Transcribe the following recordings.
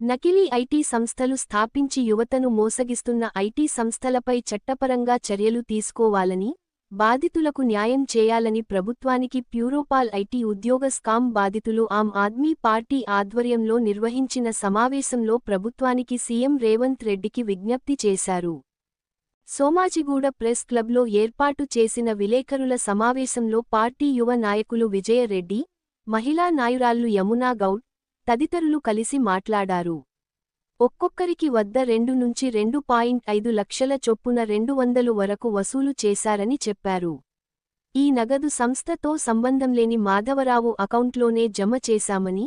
నకిలీ ఐటీ సంస్థలు స్థాపించి యువతను మోసగిస్తున్న ఐటీ సంస్థలపై చట్టపరంగా చర్యలు తీసుకోవాలని బాధితులకు న్యాయం చేయాలని ప్రభుత్వానికి ప్యూరోపాల్ ఐటీ ఉద్యోగ స్కామ్ బాధితులు ఆమ్ ఆద్మీ పార్టీ ఆధ్వర్యంలో నిర్వహించిన సమావేశంలో ప్రభుత్వానికి సీఎం రేవంత్ రెడ్డికి విజ్ఞప్తి చేశారు. సోమాజిగూడ ప్రెస్ క్లబ్లో ఏర్పాటు చేసిన విలేకరుల సమావేశంలో పార్టీ యువ నాయకులు విజయరెడ్డి మహిళా నాయురాళ్ళు యమునా గౌడ్ తదితరులు కలిసి మాట్లాడారు. ఒక్కొక్కరికి వద్ద రెండు నుంచి రెండు పాయింట్ ఐదు లక్షల చొప్పున రెండు వందలు వరకు వసూలు చేశారని చెప్పారు. ఈ నగదు సంస్థతో సంబంధంలేని మాధవరావు అకౌంట్లోనే జమ చేశామని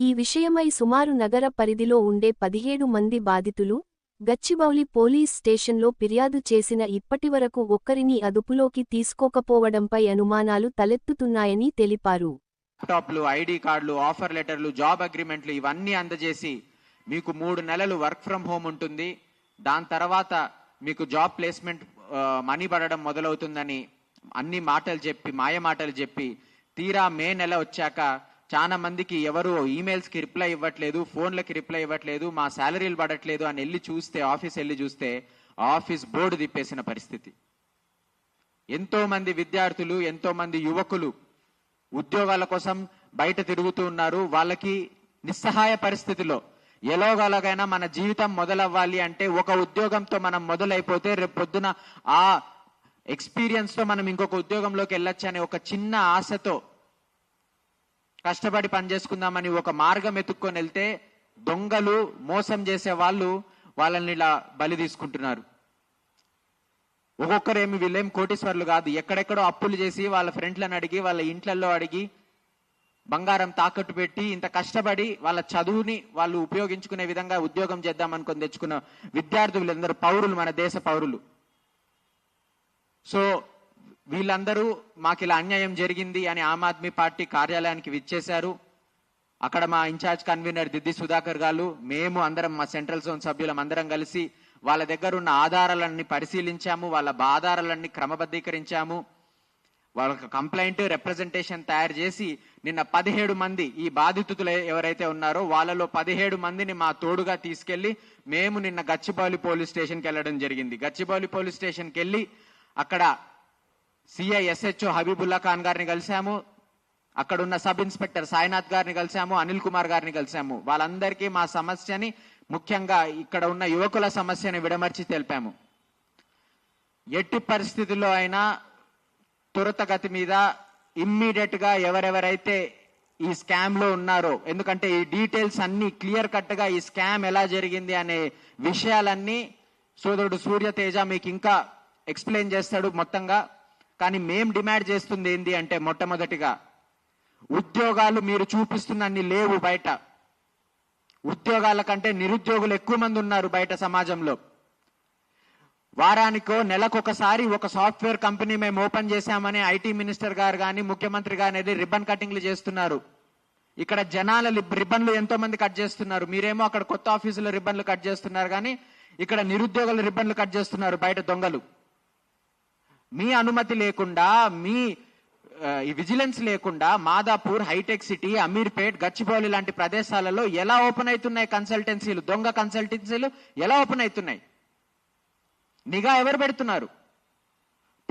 ఈ విషయమై సుమారు నగర పరిధిలో ఉండే పదిహేడు మంది బాధితులు గచ్చిబౌలి పోలీస్ స్టేషన్లో ఫిర్యాదు చేసిన ఇప్పటివరకు ఒక్కరిని అదుపులోకి తీసుకోకపోవడంపై అనుమానాలు తలెత్తుతున్నాయని తెలిపారు. ల్యాప్టాప్లు ఐడి కార్డులు ఆఫర్ లెటర్లు జాబ్ అగ్రిమెంట్లు ఇవన్నీ అందజేసి మీకు మూడు నెలలు వర్క్ ఫ్రమ్ హోమ్ ఉంటుంది. దాని తర్వాత మీకు జాబ్ ప్లేస్మెంట్ మనీ పడడం మొదలవుతుందని అన్ని మాటలు చెప్పి మాయ మాటలు చెప్పి తీరా మే నెల వచ్చాక చాలా మందికి ఎవరు ఈమెయిల్స్కి రిప్లై ఇవ్వట్లేదు ఫోన్లకి రిప్లై ఇవ్వట్లేదు మా శాలరీలు పడట్లేదు అని వెళ్ళి చూస్తే ఆఫీస్ వెళ్ళి చూస్తే ఆఫీస్ బోర్డు తిప్పేసిన పరిస్థితి. ఎంతోమంది విద్యార్థులు ఎంతోమంది యువకులు ఉద్యోగాల కోసం బయట తిరుగుతూ ఉన్నారు. వాళ్ళకి నిస్సహాయ పరిస్థితిలో ఎలాగోలాగైనా మన జీవితం మొదలవ్వాలి అంటే ఒక ఉద్యోగంతో మనం మొదలైపోతే రేపు పొద్దున ఆ ఎక్స్పీరియన్స్తో మనం ఇంకొక ఉద్యోగంలోకి వెళ్ళొచ్చు అనే ఒక చిన్న ఆశతో కష్టపడి పనిచేసుకుందామని ఒక మార్గం ఎత్తుక్కొని వెళ్తే దొంగలు మోసం చేసే వాళ్ళు వాళ్ళని ఇలా బలి తీసుకుంటున్నారు. ఒక్కొక్కరేమి వీళ్ళేం కోటీశ్వర్లు కాదు. ఎక్కడెక్కడో అప్పులు చేసి వాళ్ళ ఫ్రెండ్లను అడిగి వాళ్ళ ఇంట్లలో అడిగి బంగారం తాకట్టు పెట్టి ఇంత కష్టపడి వాళ్ళ చదువుని వాళ్ళు ఉపయోగించుకునే విధంగా ఉద్యోగం చేద్దాం అనుకొని తెచ్చుకున్న విద్యార్థులందరూ పౌరులు మన దేశ పౌరులు. సో వీళ్ళందరూ మాకు ఇలా అన్యాయం జరిగింది అని ఆమ్ ఆద్మీ పార్టీ కార్యాలయానికి విచ్చేశారు. అక్కడ మా ఇన్ఛార్జ్ కన్వీనర్ దిద్ది సుధాకర్ గారు మేము అందరం మా సెంట్రల్ జోన్ సభ్యులం అందరం కలిసి వాళ్ళ దగ్గర ఉన్న ఆధారాలన్నీ పరిశీలించాము వాళ్ళ ఆధారాలన్నీ క్రమబద్ధీకరించాము. వాళ్ళకి కంప్లైంట్ రిప్రజెంటేషన్ తయారు చేసి నిన్న పదిహేడు మంది ఈ బాధితులు ఎవరైతే ఉన్నారో వాళ్ళలో పదిహేడు మందిని మా తోడుగా తీసుకెళ్ళి మేము నిన్న గచ్చిబౌలి పోలీస్ స్టేషన్కి వెళ్ళడం జరిగింది. గచ్చిబౌలి పోలీస్ స్టేషన్కి వెళ్ళి అక్కడ సిఐ ఎస్హెచ్ఓ హబీబుల్లా ఖాన్ గారిని కలిశాము అక్కడ ఉన్న సబ్ ఇన్స్పెక్టర్ సాయినాథ్ గారిని కలిశాము అనిల్ కుమార్ గారిని కలిశాము. వాళ్ళందరికీ మా సమస్యని ముఖ్యంగా ఇక్కడ ఉన్న యువకుల సమస్యను విడమర్చి తెలిపాము. ఎట్టి పరిస్థితుల్లో అయినా త్వరితగతి మీద ఇమ్మీడియట్గా ఎవరెవరైతే ఈ స్కామ్లో ఉన్నారో ఎందుకంటే ఈ డీటెయిల్స్ అన్ని క్లియర్ కట్గా ఈ స్కామ్ ఎలా జరిగింది అనే విషయాలన్నీ సోదరుడు సూర్య తేజ మీకు ఇంకా ఎక్స్ప్లెయిన్ చేస్తాడు మొత్తంగా. కానీ మేం డిమాండ్ చేస్తుంది ఏంటి అంటే మొట్టమొదటిగా ఉద్యోగాలు మీరు చూపిస్తున్నన్ని లేవు బయట. ఉద్యోగాల కంటే నిరుద్యోగులు ఎక్కువ మంది ఉన్నారు బయట సమాజంలో. వారానికో నెలకొకసారి ఒక సాఫ్ట్వేర్ కంపెనీ మేము ఓపెన్ చేశామని ఐటీ మినిస్టర్ గారు కానీ ముఖ్యమంత్రి గారు అనేది రిబ్బన్ కటింగ్లు చేస్తున్నారు. ఇక్కడ జనాల రిబ్బన్లు ఎంతో మంది కట్ చేస్తున్నారు. మీరేమో అక్కడ కొత్త ఆఫీసులో రిబ్బన్లు కట్ చేస్తున్నారు కానీ ఇక్కడ నిరుద్యోగుల రిబ్బన్లు కట్ చేస్తున్నారు బయట దొంగలు. మీ అనుమతి లేకుండా మీ ఈ విజిలెన్స్ లేకుండా మాదాపూర్ హైటెక్ సిటీ అమీర్పేట్ గచ్చిబౌలి లాంటి ప్రదేశాలలో ఎలా ఓపెన్ అవుతున్నాయి కన్సల్టెన్సీలు? దొంగ కన్సల్టెన్సీలు ఎలా ఓపెన్ అవుతున్నాయి? నిఘా ఎవరు పెడుతున్నారు?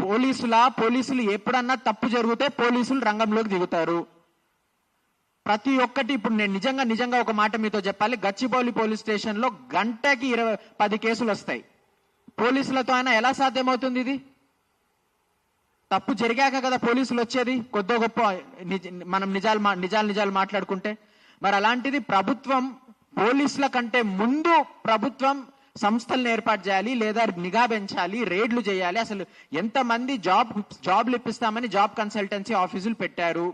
పోలీసులా? పోలీసులు ఎప్పుడన్నా తప్పు జరిగితే పోలీసులు రంగంలోకి దిగుతారు. ప్రతి ఒక్కటి ఇప్పుడు నేను నిజంగా నిజంగా ఒక మాట మీతో చెప్పాలి. గచ్చిబౌలి పోలీస్ స్టేషన్లో గంటకి ఇరవై పది కేసులు వస్తాయి. పోలీసులతో అయినా ఎలా సాధ్యమవుతుంది ఇది? తప్పు జరిగాక కదా పోలీసులు వచ్చేది? కొద్దో గొప్ప మనం నిజాలు మా- నిజాలు నిజాలు మాట్లాడుకుంటే. మరి అలాంటిది ప్రభుత్వం పోలీసుల కంటే ముందు ప్రభుత్వం సంస్థలను ఏర్పాటు చేయాలి లేదా నిఘా పెంచాలి రేడ్లు చేయాలి. అసలు ఎంతమంది జాబ్ జాబ్లు ఇప్పిస్తామని జాబ్ కన్సల్టెన్సీ ఆఫీసులు పెట్టారు?